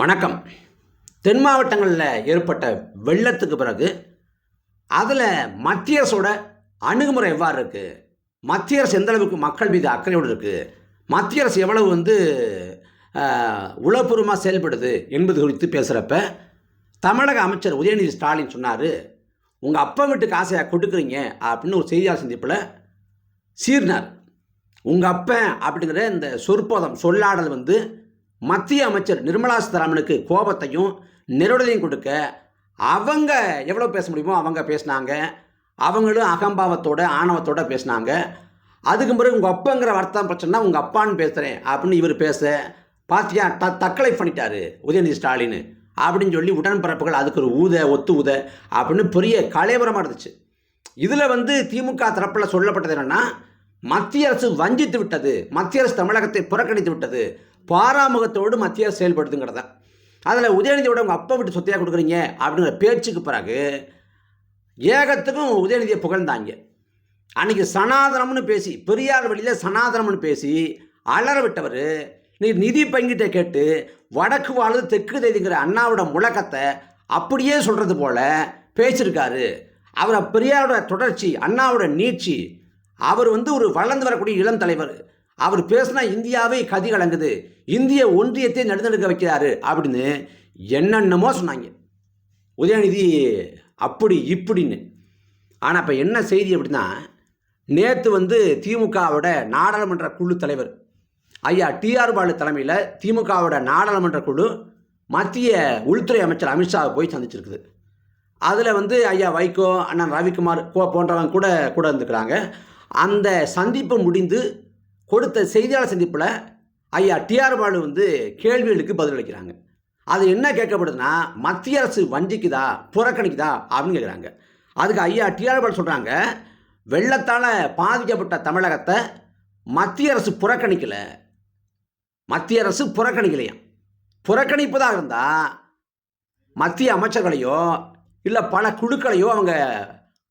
வணக்கம். தென் மாவட்டங்களில் ஏற்பட்ட வெள்ளத்துக்கு பிறகு அதில் மத்திய அரசோட அணுகுமுறை எவ்வாறு இருக்குது மத்திய அரசு எந்த அளவுக்கு மக்கள் மீது அக்கறையோடு இருக்குது மத்திய அரசு எவ்வளவு வந்து உளப்பூர்வமாக செயல்படுது என்பது குறித்து பேசுகிறப்ப தமிழக அமைச்சர் உதயநிதி ஸ்டாலின் சொன்னார் உங்கள் அப்பா வீட்டுக்கு ஆசையாக கொடுக்குறீங்க அப்படின்னு ஒரு செய்தியாளர் சந்திப்பில் சீர்னார். உங்கள் அப்பன் அப்படிங்கிற இந்த சொற்போதம் சொல்லாடல் வந்து மத்திய அமைச்சர் நிர்மலா சீதாராமனுக்கு கோபத்தையும் நெருடலையும் கொடுக்க அவங்க எவ்வளோ பேச முடியுமோ அவங்க பேசினாங்க. அவங்களும் அகம்பாவத்தோட ஆணவத்தோட பேசினாங்க. அதுக்கு பிறகு உங்கள் அப்பங்கிற வார்த்தை பிரச்சனைனா உங்கள் அப்பான்னு பேசுகிறேன் அப்படின்னு இவர் பேச பார்த்தியா த தக்கலை பண்ணிட்டாரு உதயநிதி ஸ்டாலின் அப்படின்னு சொல்லி உடன்பிறப்புகள் அதுக்கு ஒரு ஊத ஒத்து ஊத அப்படின்னு பெரிய கலைவரமாக இருந்துச்சு. இதில் வந்து திமுக தரப்பில் சொல்லப்பட்டது என்னென்னா மத்திய அரசு வஞ்சித்து விட்டது. மத்திய அரசு தமிழகத்தை புறக்கணித்து விட்டது. பாராமுகத்தோடு மத்திய அரசு தான் அதில் உதயநிதியோட உங்கள் அப்பா விட்டு சொத்தையாக கொடுக்குறீங்க அப்படிங்கிற பேச்சுக்கு பிறகு ஏகத்துக்கும் உதயநிதியை புகழ்ந்தாங்க. அன்றைக்கி சனாதனம்னு பேசி பெரியார் வழியில் சனாதனம்னு பேசி அலற விட்டவர் நீ நிதி பங்கிட்ட கேட்டு வடக்கு வாழ்ந்து தெற்கு தேதிங்கிற அண்ணாவோட முழக்கத்தை அப்படியே சொல்கிறது போல பேசியிருக்காரு. அவரை பெரியாரோட தொடர்ச்சி அண்ணாவோட நீட்சி அவர் வந்து ஒரு வளர்ந்து வரக்கூடிய இளம் தலைவர். அவர் பேசினா இந்தியாவே கதி கலங்குது. இந்திய ஒன்றியத்தை நடுநடுக்க வைக்கிறாரு அப்படின்னு என்னென்னமோ சொன்னாங்க. உதயநிதி அப்படி இப்படின்னு. ஆனால் இப்போ என்ன செய்தி அப்படின்னா நேற்று வந்து திமுகவோட நாடாளுமன்ற குழு தலைவர் ஐயா டிஆர் பாலு தலைமையில் திமுகவோட நாடாளுமன்ற குழு மத்திய உள்துறை அமைச்சர் அமித்ஷாவை போய் சந்திச்சிருக்குது. அதில் வந்து ஐயா வைகோ அண்ணன் ரவிக்குமார் போன்றவங்க கூட கூட இருந்துக்கிறாங்க. அந்த சந்திப்பு முடிந்து கொடுத்த செய்தியாளர் சந்திப்பில் ஐயா டிஆர் பாலு வந்து கேள்விகளுக்கு பதிலளிக்கிறாங்க. அது என்ன கேட்கப்படுதுன்னா மத்திய அரசு வஞ்சிக்குதா புறக்கணிக்குதா அப்படின்னு கேட்குறாங்க. அதுக்கு ஐயா டிஆர் பாலு சொல்கிறாங்க வெள்ளத்தால் பாதிக்கப்பட்ட தமிழகத்தை மத்திய அரசு புறக்கணிக்கலை. மத்திய அரசு புறக்கணிக்கலையாம் புறக்கணிப்பதாக இருந்தால் மத்திய அமைச்சர்களையோ இல்லை பல குழுக்களையோ அவங்க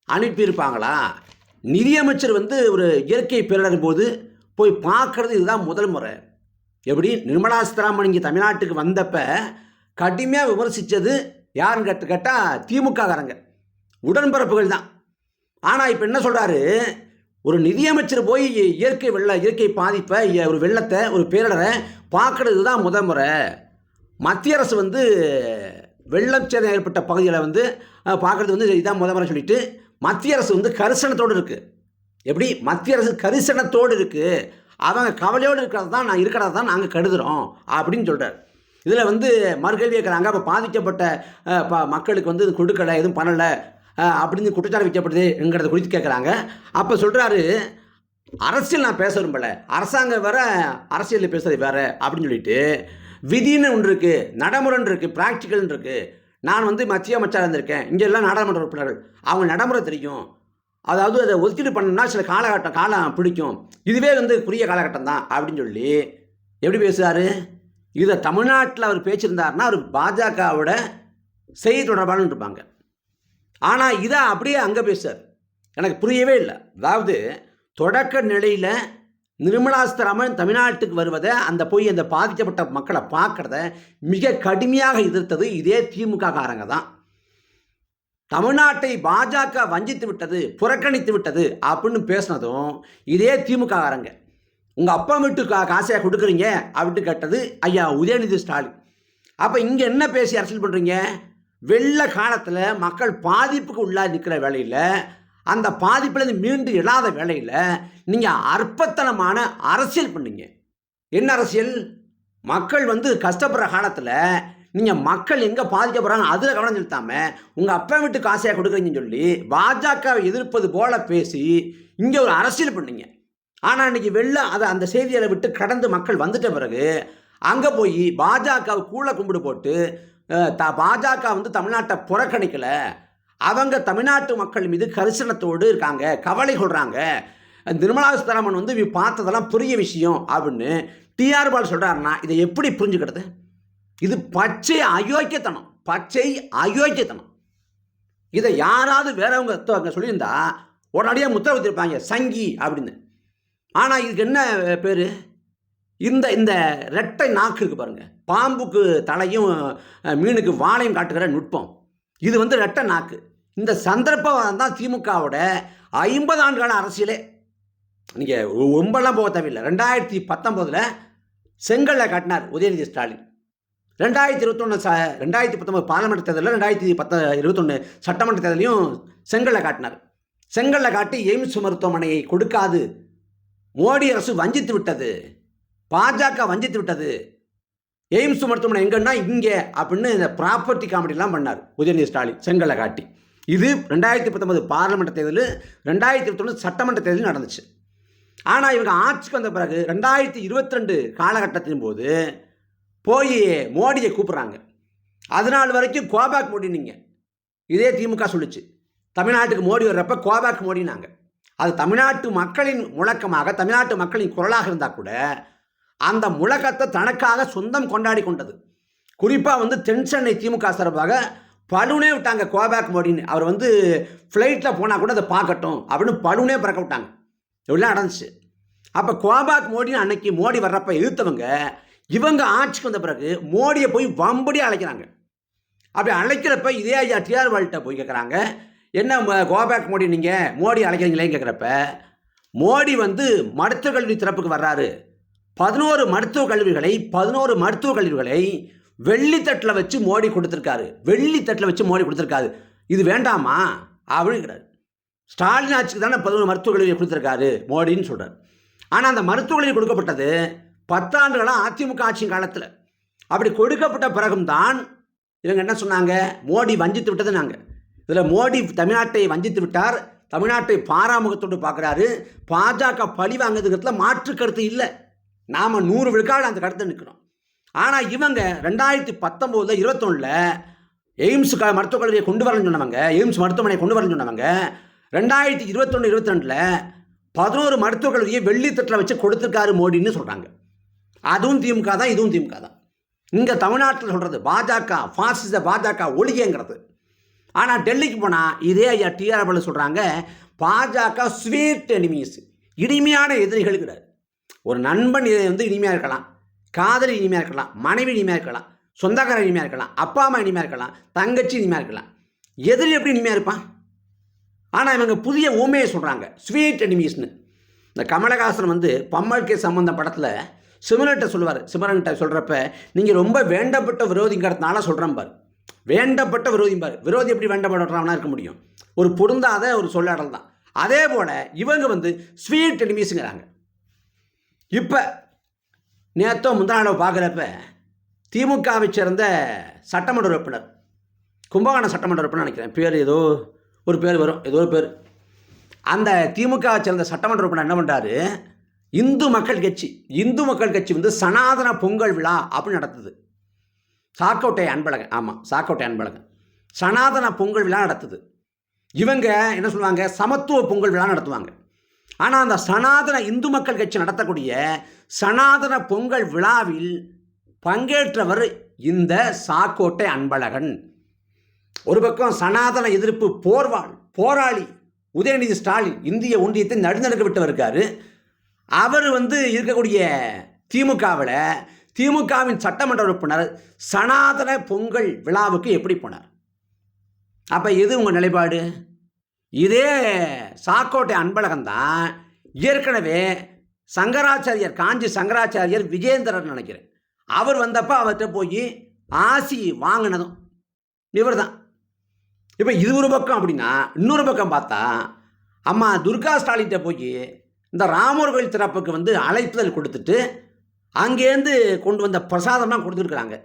அனுப்பியிருப்பாங்களா? நிதியமைச்சர் வந்து ஒரு இயற்கை பேரிடர் போது போய் பார்க்குறது இதுதான் முதல் முறை. எப்படி? நிர்மலா சீதாராமன் இங்கே தமிழ்நாட்டுக்கு வந்தப்போ கடுமையாக விமர்சித்தது யாருன்னு கேட்டு கேட்டால் திமுககாரங்க. உடன்பிறப்புகள் தான். ஆனால் இப்போ என்ன சொல்கிறாரு ஒரு நிதியமைச்சர் போய் இயற்கை வெள்ள இயற்கை பாதிப்பை ஒரு வெள்ளத்தை ஒரு பேரிடரை பார்க்குறது தான் முதல் முறை. மத்திய அரசு வந்து வெள்ளம் சேதம் ஏற்பட்ட பகுதிகளை வந்து பார்க்குறது வந்து இதான் முதல் முறை சொல்லிட்டு மத்திய அரசு வந்து கரிசனத்தோடு இருக்குது எப்படி மத்திய அரசு கரிசனத்தோடு இருக்குது அவங்க கவலையோடு இருக்கிறது தான் நான் இருக்கிறத தான் நாங்கள் கருதுகிறோம் அப்படின்னு சொல்கிறார் இதில் வந்து மறுகேள்வி கேட்குறாங்க அப்போ பாதிக்கப்பட்ட ப மக்களுக்கு வந்து கொடுக்கலை எதுவும் பண்ணலை அப்படின்னு குற்றச்சாட்டு வைக்கப்படுதுங்கிறத குறித்து கேட்குறாங்க அப்போ சொல்கிறாரு அரசியல் நான் பேச விரும்பலை. அரசாங்கம் வேற அரசியலில் பேசுகிறது வேற அப்படின்னு சொல்லிட்டு விதின்னு ஒன்று இருக்குது நடைமுறைன்னு இருக்குது ப்ராக்டிக்கல்னு இருக்குது நான் வந்து மத்திய அமைச்சராக இருந்திருக்கேன். இங்கே எல்லாம் நாடாளுமன்ற உறுப்பினர்கள். அவங்க நடைமுறை தெரியும். அதாவது அதை ஒதுக்கீடு பண்ணணும்னா சில காலகட்டம் காலம் பிடிக்கும். இதுவே வந்து குறுகிய காலகட்டம் தான் அப்படின்னு சொல்லி எப்படி பேசுகிறாரு இதை தமிழ்நாட்டில் அவர் பேச்சிருந்தார்னா அவர் பாஜகவோட செய்தி தொடர்பாளன்னு இருப்பாங்க. ஆனால் இதை அப்படியே அங்கே பேசுகிறார் எனக்கு புரியவே இல்லை. அதாவது தொடக்க நிலையில் நிர்மலா சீதாராமன் தமிழ்நாட்டுக்கு வருவதை அந்த போய் அந்த பாதிக்கப்பட்ட மக்களை பார்க்குறத மிக கடுமையாக எதிர்த்தது இதே திமுக காரங்க தான். தமிழ்நாட்டை பாஜக வஞ்சித்து விட்டது புறக்கணித்து விட்டது அப்படின்னு பேசினதும் இதே திமுக காரங்க. உங்கள் அப்பா வீட்டு கா காசையாக கொடுக்குறீங்க அப்படின்ட்டு கேட்டது ஐயா உதயநிதி ஸ்டாலின். அப்போ இங்கே என்ன பேசி அரசியல் பண்ணுறீங்க வெள்ள காலத்தில் மக்கள் பாதிப்புக்கு உள்ளாக நிற்கிற வேலையில் அந்த பாதிப்புலேருந்து மீண்டு எழாத வேலையில் நீங்கள் அற்பத்தனமான அரசியல் பண்ணீங்க. என்ன அரசியல்? மக்கள் வந்து கஷ்டப்படுற காலத்தில் நீங்கள் மக்கள் எங்கே பாதிக்கப்படுறாங்க அதில் கவனம் செலுத்தாமல் உங்கள் அப்பா வீட்டு காசையாக கொடுக்குறீங்கன்னு சொல்லி பாஜகவை எதிர்ப்பது போல பேசி இங்கே ஒரு அரசியல் பண்ணீங்க. ஆனால் இன்றைக்கி வெளில அதை அந்த செய்தியை விட்டு கடந்து மக்கள் வந்துட்ட பிறகு அங்கே போய் பாஜகவை கூழ கும்பிடு போட்டு த பாஜக வந்து தமிழ்நாட்டை புறக்கணிக்கலை. அவங்க தமிழ்நாட்டு மக்கள் மீது கரிசனத்தோடு இருக்காங்க கவலை கொள்கிறாங்க நிர்மலா சீதாராமன் வந்து பார்த்ததெல்லாம் புரிய விஷயம் அப்படின்னு டிஆர் பால் சொல்கிறாருன்னா இதை எப்படி புரிஞ்சுக்கிறது? இது பச்சை அயோக்கியத்தனம் பச்சை அயோக்கியத்தனம். இதை யாராவது வேறவங்க சொல்லியிருந்தா உடனடியாக முத்திர வச்சிருப்பாங்க சங்கி அப்படின்னு. ஆனால் இதுக்கு என்ன பேர்? இந்த இந்த ரெட்டை நாக்கு இருக்கு பாருங்க. பாம்புக்கு தலையும் மீனுக்கு வாழையும் காட்டுகிற நுட்பம். இது வந்து ரெட்டை நாக்கு. இந்த சந்தர்ப்பவாதம் தான் திமுகவோட ஐம்பது ஆண்டுகால அரசியலே. நீங்கள் ரொம்பலாம் போக தேவையில்லை. ரெண்டாயிரத்தி பத்தொம்போதில் செங்கல்ல காட்டினார் உதயநிதி ஸ்டாலின். ரெண்டாயிரத்தி இருபத்தொன்று ச ரெண்டாயிரத்தி பத்தொம்பது பார்லமெண்ட் தேர்தலில் ரெண்டாயிரத்தி பத்த இருபத்தொன்று சட்டமன்ற தேர்தலையும் செங்கல்ல காட்டினார். செங்கல்ல காட்டி எய்ம்ஸ் மருத்துவமனையை கொடுக்காது. மோடி அரசு வஞ்சித்து விட்டது. பாஜக வஞ்சித்து விட்டது. எய்ம்ஸ் மருத்துவமனை எங்கன்னா இங்கே அப்படின்னு இந்த ப்ராப்பர்ட்டி காமெடிலாம் பண்ணார். உதயநிதி ஸ்டாலின் செங்கல்ல காட்டி. இது ரெண்டாயிரத்தி பத்தொன்பது பார்லமெண்ட் தேர்தல் ரெண்டாயிரத்தி இருபத்தொன்று சட்டமன்ற தேர்தல் நடந்துச்சு. ஆனால் இவங்க ஆட்சிக்கு வந்த பிறகு ரெண்டாயிரத்தி இருபத்தி ரெண்டு காலகட்டத்தின் போது போய் மோடியை கூப்பிட்றாங்க. அதனால் வரைக்கும் கோபாக் மோடினீங்க. இதே திமுக சொல்லுச்சு. தமிழ்நாட்டுக்கு மோடி வர்றப்ப கோபாக் மோடினாங்க. அது தமிழ்நாட்டு மக்களின் முழக்கமாக தமிழ்நாட்டு மக்களின் குரலாக இருந்தால் கூட அந்த முழக்கத்தை தனக்காக சொந்தம் கொண்டாடி கொண்டது. குறிப்பாக வந்து தென் சென்னை திமுக சார்பாக பலூனே விட்டாங்க கோபாக் மோடின்னு. அவர் வந்து ஃப்ளைட்டில் போனால் கூட அதை பார்க்கட்டும் அப்படின்னு பலூனே பறக்க விட்டாங்க. இப்படிலாம் நடந்துச்சு. அப்போ கோபாக் மோடின்னு அன்னைக்கு மோடி வர்றப்ப எதிர்த்தவங்க இவங்க ஆட்சிக்கு வந்த பிறகு மோடியை போய் வம்படி அழைக்கிறாங்க. அப்படி அழைக்கிறப்ப இதே ஐயா டிஆர் வால்கிட்ட போய் கேட்குறாங்க என்ன ம- மோடி நீங்கள் மோடி அழைக்கிறீங்களேன்னு கேட்குறப்ப மோடி வந்து மருத்துவக் கல்வி திறப்புக்கு வர்றாரு. பதினோரு மருத்துவக் கல்விகளை பதினோரு மருத்துவக் கல்விகளை வெள்ளித்தட்டில் வச்சு மோடி கொடுத்துருக்காரு. வெள்ளித்தட்டில் வச்சு மோடி கொடுத்துருக்காரு. இது வேண்டாமா? அப்படிங்கிறார் ஸ்டாலின் ஆட்சிக்கு தானே பதினோரு மருத்துவக் கல்வியை கொடுத்துருக்காரு மோடின்னு சொல்கிறார் ஆனால் அந்த மருத்துவக் கல்வி கொடுக்கப்பட்டது பத்தாண்டுகளாக அதிமுக ஆட்சியின் காலத்தில். அப்படி கொடுக்கப்பட்ட பிறகும் தான் இவங்க என்ன சொன்னாங்க? மோடி வஞ்சித்து விட்டது நாங்கள் இதில் மோடி தமிழ்நாட்டை வஞ்சித்து விட்டார். தமிழ்நாட்டை பாராமுகத்தோடு பார்க்குறாரு. பாஜக பழி வாங்குறதுங்கிறதுல மாற்று கருத்து இல்லை. நாம் நூறு விழுக்காடு அந்த கருத்தை நிற்கிறோம் ஆனால் இவங்க ரெண்டாயிரத்தி பத்தொம்போதில் இருபத்தொன்னில் எய்ம்ஸ் க மருத்துவக் கல்லூரியை கொண்டு வரணும்னு சொன்னவங்க எய்ம்ஸ் மருத்துவமனையை கொண்டு வரணும்னு சொன்னவங்க ரெண்டாயிரத்தி இருபத்தொன்று இருபத்தி ரெண்டில் பதினோரு மருத்துவக் வெள்ளி வெள்ளித்தட்டில் வச்சு கொடுத்துருக்காரு மோடின்னு சொல்கிறாங்க அதுவும் திமுக தான் இதுவும் திமுக தான். இங்கே தமிழ்நாட்டில் சொல்கிறது பாஜக ஃபாசிச பாஜக ஒழிகங்கிறது. ஆனால் டெல்லிக்கு போனால் இதே ஐயா டிஆர்பில் சொல்கிறாங்க பாஜக ஸ்வீட் எனிமீஸ் இனிமையான எதிரிகள் கிடையாது. ஒரு நண்பன் இதை வந்து இனிமையாக இருக்கலாம் காதலி இனிமையாக இருக்கலாம் மனைவி இனிமையாக இருக்கலாம் சொந்தக்காரர் இனிமையாக இருக்கலாம் அப்பா அம்மா இனிமையாக இருக்கலாம் தங்கச்சி இனிமையாக இருக்கலாம். எதிரி எப்படி இனிமையாக இருப்பான்? ஆனால் இவங்க புதிய ஊமையை சொல்கிறாங்க ஸ்வீட் எனிமீஸ்னு இந்த கமலஹாசன் வந்து பம்மல்கே சம்பந்த படத்தில் சிமரன்கிட்ட சொல்லுவார். சிமரன்கிட்ட சொல்கிறப்ப நீங்கள் ரொம்ப வேண்டப்பட்ட விரோதிங்கிறதுனால சொல்கிறேன் பார். வேண்டப்பட்ட விரோதி பாரு. விரோதி எப்படி வேண்டப்படுறவனா இருக்க முடியும். ஒரு பொருந்தாத ஒரு சொல்லாடல் தான். அதே போல் இவங்க வந்து ஸ்வீட் எனிமீஸுங்கிறாங்க இப்போ நேற்றோ முந்தானோ பார்க்குறப்ப திமுகவை சேர்ந்த சட்டமன்ற உறுப்பினர் கும்பகோணம் சட்டமன்ற உறுப்பினர் நினைக்கிறேன். பேர் ஏதோ ஒரு பேர் வரும். ஏதோ ஒரு பேர். அந்த திமுக சேர்ந்த சட்டமன்ற உறுப்பினர் என்ன பண்ணுறாரு இந்து மக்கள் கட்சி இந்து மக்கள் கட்சி வந்து சனாதன பொங்கல் விழா அப்படின்னு நடத்துது. சாக்கோட்டை அன்பழகன் ஆமாம் சாக்கோட்டை அன்பழகன். சனாதன பொங்கல் விழா நடத்துது. இவங்க என்ன சொல்லுவாங்க? சமத்துவ பொங்கல் விழா நடத்துவாங்க. ஆனால் அந்த சனாதன இந்து மக்கள் கட்சி நடத்தக்கூடிய சனாதன பொங்கல் விழாவில் பங்கேற்றவர் இந்த சாக்கோட்டை அன்பழகன். ஒரு பக்கம் சனாதன எதிர்ப்பு போர்வாள் போராளி உதயநிதி ஸ்டாலின் இந்திய ஒன்றியத்தை நடுநடுக்க விட்டவர் இருக்காரு. அவர் வந்து இருக்கக்கூடிய திமுகவில் திமுகவின் சட்டமன்ற உறுப்பினர் சனாதன பொங்கல் விழாவுக்கு எப்படி போனார்? அப்போ எது உங்கள் நிலைப்பாடு? இதே சாக்கோட்டை அன்பழகன் தான் ஏற்கனவே சங்கராச்சாரியர் காஞ்சி சங்கராச்சாரியர் விஜேந்திரன் நினைக்கிறேன். அவர் வந்தப்போ அவர்கிட்ட போய் ஆசி வாங்கினதும் இவர் தான். இப்போ இது ஒரு பக்கம் அப்படின்னா இன்னொரு பக்கம் பார்த்தா அம்மா துர்கா ஸ்டாலின்கிட்ட போய் இந்த ராமர் கோயில் திறப்புக்கு வந்து அழைப்புதல் கொடுத்துட்டு அங்கேருந்து கொண்டு வந்த பிரசாதம்லாம் கொடுத்துருக்குறாங்க.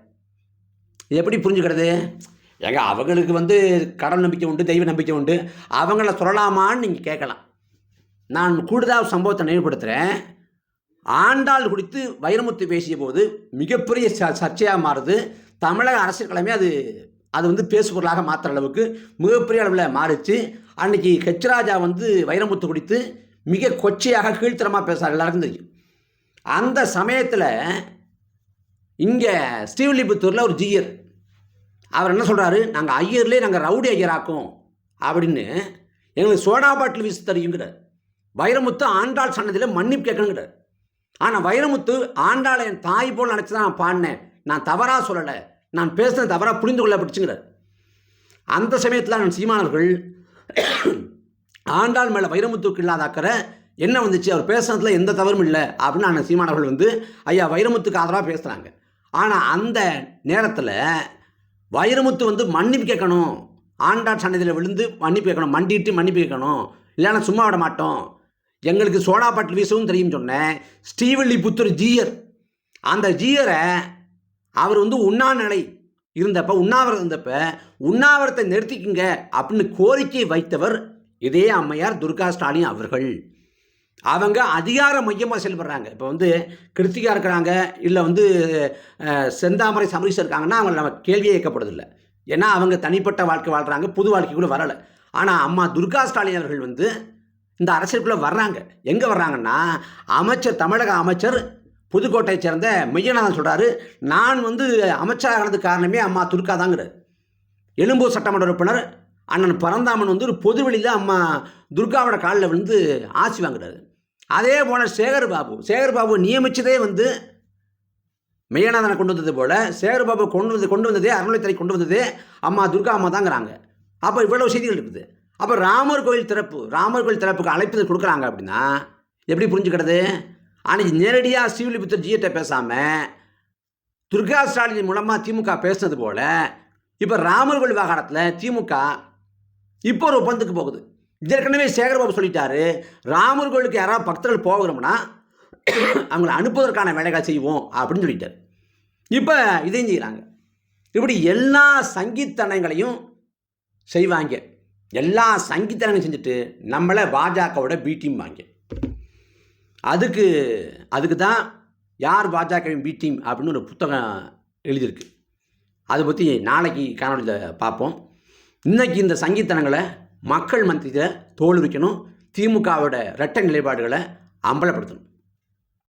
இது எப்படி புரிஞ்சுக்கிறது? ஏங்க அவங்களுக்கு வந்து கடவுள் நம்பிக்கை உண்டு தெய்வ நம்பிக்கை உண்டு. அவங்கள சொல்லலாமான்னு நீங்கள் கேட்கலாம். நான் கூடுதலாக சம்பவத்தை நினைவுபடுத்துகிறேன் ஆண்டாள் குறித்து வைரமுத்து பேசிய போது மிகப்பெரிய ச சர்ச்சையாக மாறுது. தமிழக அரசியல் கிழமை அது அது வந்து பேசுபொருளாக மாற்றுற அளவுக்கு மிகப்பெரிய அளவில் மாறிச்சு. அன்றைக்கி ஹெச்ராஜா வந்து வைரமுத்து குறித்து மிக கொச்சையாக கீழ்த்தரமாக பேசுகிறார் எல்லாருக்கும் தெரியும். அந்த சமயத்தில் இங்கே ஸ்ரீவில்லிபுத்தூரில் ஒரு ஜீயர். அவர் என்ன சொல்கிறாரு நாங்கள் ஐயர்லேயே நாங்கள் ரவுடி ஐயராக்கும் அப்படின்னு எங்களுக்கு சோடா பாட்டில் வீசு தெரியுங்கிறார் வைரமுத்து ஆண்டாள் சன்னதியில் மன்னிப்பு கேட்கணுங்கிறார். ஆனால் வைரமுத்து ஆண்டாளை என் தாய் போல் நினச்சி தான் நான் பாடினேன். நான் தவறாக சொல்லலை. நான் பேசுனது தவறாக புரிந்து கொள்ள பிடிச்சுங்கிறார் அந்த சமயத்தில் நான் சீமானவர்கள் ஆண்டாள் மேலே வைரமுத்துக்கு இல்லாத அக்கறை என்ன வந்துச்சு? அவர் பேசுனதுல எந்த தவறும் இல்லை அப்படின்னு நான் சீமானவர்கள் வந்து ஐயா வைரமுத்துக்கு ஆதரவாக பேசுகிறாங்க ஆனால் அந்த நேரத்தில் வைரமுத்து வந்து மன்னிப்பு கேட்கணும். ஆண்டாள் சன்னதியில் விழுந்து மன்னிப்பு கேட்கணும். மண்டிட்டு மன்னிப்பு கேட்கணும். இல்லைன்னா சும்மா விட மாட்டோம். எங்களுக்கு சோடா பாட்டில் வீசவும் தெரியும் சொன்னேன். ஸ்ரீவள்ளி புத்தூர் ஜீயர். அந்த ஜீயரை அவர் வந்து உண்ணாநிலை இருந்தப்ப உண்ணாவிரதம் இருந்தப்ப உண்ணாவிரத்தை நிறுத்திக்குங்க அப்படின்னு கோரிக்கை வைத்தவர் இதே அம்மையார் துர்கா ஸ்டாலின் அவர்கள். அவங்க அதிகார மையமாக செயல்படுறாங்க. இப்போ வந்து கிருத்திகா இருக்கிறாங்க இல்லை வந்து செந்தாமரை சமரீஸ் இருக்காங்கன்னா அவங்க நம்ம கேள்வியே இயக்கப்படுதில்லை ஏன்னா அவங்க தனிப்பட்ட வாழ்க்கை வாழ்கிறாங்க புது வாழ்க்கைக்குள்ளே வரலை. ஆனால் அம்மா துர்கா ஸ்டாலின் அவர்கள் வந்து இந்த அரசியலுக்குள்ளே வர்றாங்க. எங்கே வர்றாங்கன்னா அமைச்சர் தமிழக அமைச்சர் புதுக்கோட்டையை சேர்ந்த மெய்யநாதன் சொல்கிறாரு நான் வந்து அமைச்சரானதுக்கு காரணமே அம்மா துர்கா தாங்கிறார். எழும்பூர் சட்டமன்ற உறுப்பினர் அண்ணன் பரந்தாமன் வந்து ஒரு பொது வெளியில் அம்மா துர்காவோட காலில் விழுந்து ஆசி வாங்குறாரு. அதே போல் சேகர் பாபு சேகர் பாபு நியமிச்சதே வந்து மெய்யநாதனை கொண்டு வந்தது போல் சேகர் பாபு கொண்டு வந்து கொண்டு வந்ததே அருள்நிலைத்துறை கொண்டு வந்ததே அம்மா துர்கா அம்மா தாங்கிறாங்க. அப்போ இவ்வளவு செய்திகள் இருக்குது. அப்போ ராமர் கோயில் திறப்பு ராமர் கோயில் திறப்புக்கு அழைப்பு கொடுக்குறாங்க அப்படின்னா எப்படி புரிஞ்சுக்கிறது? அன்னைக்கு நேரடியாக சிவிலிபுத்தர் ஜியிட்ட பேசாமல் துர்கா ஸ்டாலின் மூலமாக திமுக பேசுனது போல் இப்போ ராமர் கோயில் விவகாரத்தில் திமுக இப்போ ஒரு ஒப்பந்தத்துக்கு போகுது. ஏற்கனவே சேகர்பாபு சொல்லிட்டாரு ராமர் கோயிலுக்கு யாராவது பக்தர்கள் போகிறோம்னா அவங்கள அனுப்புவதற்கான வேலைகளை செய்வோம் அப்படின்னு சொல்லிட்டார். இப்போ இதையும் செய்கிறாங்க இப்படி எல்லா சங்கீத்தனங்களையும் செய்வாங்க. எல்லா சங்கித்தனங்களையும் செஞ்சுட்டு நம்மளை பாஜகவோட பி டீம் வாங்க. அதுக்கு அதுக்கு தான் யார் பாஜகவின் பி டீம் அப்படின்னு ஒரு புத்தகம் எழுதியிருக்கு. அதை பற்றி நாளைக்கு காணொலியில் பார்ப்போம். இன்னைக்கு இந்த சங்கீத்தனங்களை மக்கள் மத்தியில் தோல் வைக்கணும் திமுகவோட இரட்டை நிலைப்பாடுகளை அம்பலப்படுத்தணும்.